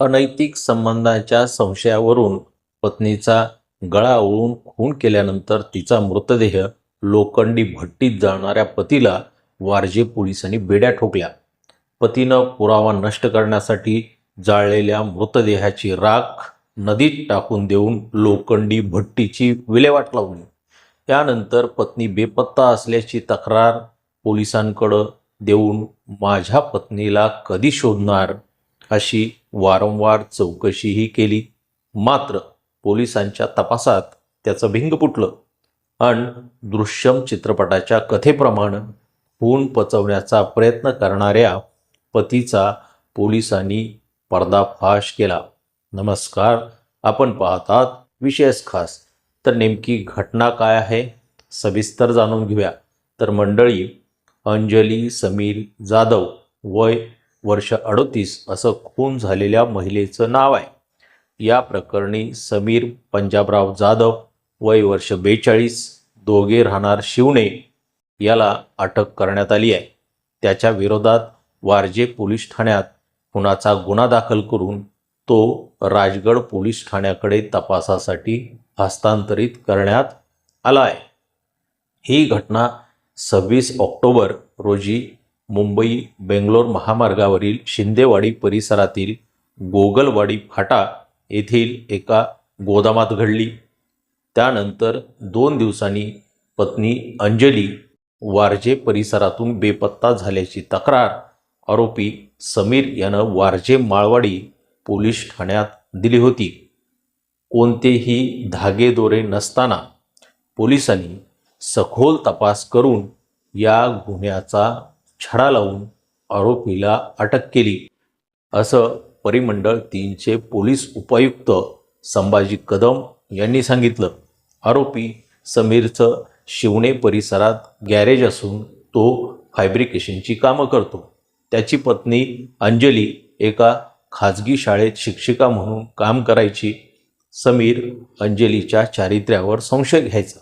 अनैतिक संबंधाच्या संशयावरून पत्नीचा गळा ओळून खून केल्यानंतर तिचा मृतदेह लोखंडी भट्टीत जाणाऱ्या पतीला वारजे पोलिसांनी बेड्या ठोकल्या. पतीनं पुरावा नष्ट करण्यासाठी जाळलेल्या मृतदेहाची राख नदीत टाकून देऊन लोखंडी भट्टीची विल्हेवाट लावली. त्यानंतर पत्नी बेपत्ता असल्याची तक्रार पोलिसांकडं देऊन माझ्या पत्नीला कधी शोधणार अशी वारंवार चौकशीही केली. मात्र पोलिसांच्या तपासात त्याचं भिंग फुटलं. अन दृश्यम चित्रपटाच्या कथेप्रमाणे खून पचवण्याचा प्रयत्न करणाऱ्या पतीचा पोलिसांनी पर्दाफाश केला. नमस्कार आपण पाहतात विशेष खास. तर नेमकी घटना काय आहे? सविस्तर जाणून घेऊया. तर मंडळी अंजली समीर जाधव वय वर्ष अडोतीस असं खून झालेल्या महिलेचं नाव आहे. या प्रकरणी समीर पंजाबराव जाधव वय वर्ष बेचाळीस दोघे राहणार शिवणे याला अटक करण्यात आली आहे. त्याच्या विरोधात वारजे पोलीस ठाण्यात खुनाचा गुन्हा दाखल करून तो राजगड पोलीस ठाण्याकडे तपासासाठी हस्तांतरित करण्यात आला आहे. ही घटना सव्वीस ऑक्टोबर रोजी मुंबई बेंगलोर महामार्गावरील शिंदेवाडी परिसरातील गोगलवाडी फाटा येथील एका गोदामात घडली. त्यानंतर दोन दिवसांनी पत्नी अंजली वारजे परिसरातून बेपत्ता झाल्याची तक्रार आरोपी समीर यानं वारजे माळवाडी पोलीस ठाण्यात दिली होती. कोणतेही धागेदोरे नसताना पोलिसांनी सखोल तपास करून या गुन्ह्याचा छडा लावून आरोपीला अटक केली. असं परिमंडळ तीनचे पोलीस उपायुक्त संभाजी कदम यांनी सांगितलं. आरोपी समीरचं शिवणे परिसरात गॅरेज असून तो फॅब्रिकेशनची कामं करतो. त्याची पत्नी अंजली एका खाजगी शाळेत शिक्षिका म्हणून काम करायची. समीर अंजलीच्या चारित्र्यावर संशय घ्यायचा.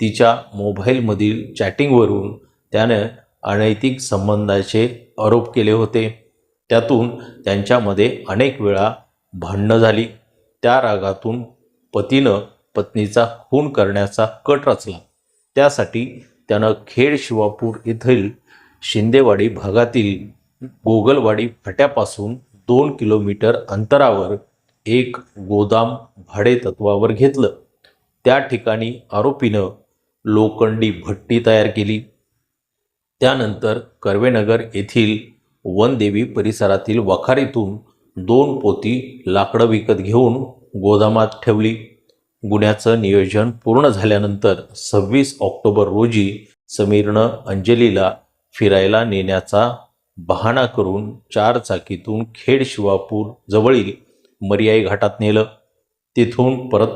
तिच्या मोबाईलमधील चॅटिंगवरून त्यानं अनैतिक संबंधाचे आरोप केले होते. त्यातून त्यांच्यामध्ये अनेक वेळा भांडणं झाली. त्या रागातून पतीनं पत्नीचा खून करण्याचा कट रचला. त्यासाठी त्यानं खेड शिवापूर येथील शिंदेवाडी भागातील गोगलवाडी फाट्यापासून दोन किलोमीटर अंतरावर एक गोदाम भाडेतत्वावर घेतलं. त्या ठिकाणी आरोपीनं लोखंडी भट्टी तयार केली. त्यानंतर कर्वेनगर येथील वनदेवी परिसरातील वखारीतून दोन पोती लाकडं विकत घेऊन गोदामात ठेवली. गुन्ह्याचं नियोजन पूर्ण झाल्यानंतर सव्वीस ऑक्टोबर रोजी समीरनं अंजलीला फिरायला नेण्याचा बहाणा करून चार चाकीतून खेड शिवापूर जवळील मर्याई घाटात नेलं. तिथून परत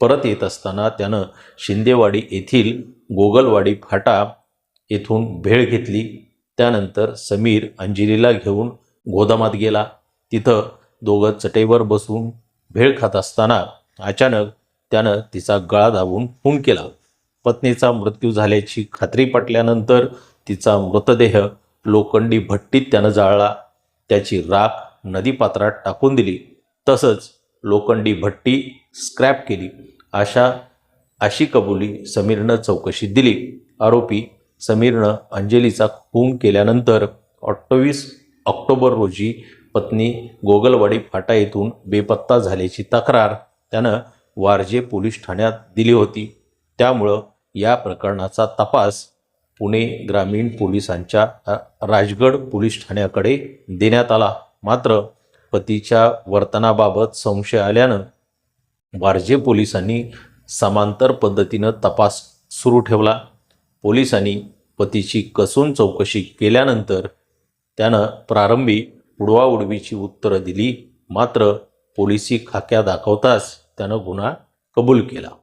परत येत असताना त्यानं शिंदेवाडी येथील गोगलवाडी फाटा येथून भेळ घेतली. त्यानंतर समीर अंजिरीला घेऊन गोदामात गेला. तिथं दोघं चटईवर बसून भेळ खात असताना अचानक त्यानं तिचा गळा दाबून खून केला. पत्नीचा मृत्यू झाल्याची खात्री पटल्यानंतर तिचा मृतदेह लोखंडी भट्टीत त्यानं जाळला. त्याची राख नदीपात्रात टाकून दिली. तसंच लोखंडी भट्टी स्क्रॅप केली. अशा अशी कबुली समीरनं चौकशीत दिली. आरोपी समीरनं अंजलीचा खून केल्यानंतर अठ्ठावीस ऑक्टोबर रोजी पत्नी गोगलवाडी फाटा येथून बेपत्ता झाल्याची तक्रार त्यानं वारजे पोलीस ठाण्यात दिली होती. त्यामुळं या प्रकरणाचा तपास पुणे ग्रामीण पोलिसांच्या राजगड पोलीस ठाण्याकडे देण्यात आला. मात्र पतीच्या वर्तनाबाबत संशय आल्यानं वारजे पोलिसांनी समांतर पद्धतीनं तपास सुरू ठेवला. पोलिसांनी पतीची कसून चौकशी केल्यानंतर त्यानं प्रारंभी उडवाउडवीची उत्तरं दिली. मात्र पोलिसी खाक्या दाखवताच त्यानं गुन्हा कबूल केला.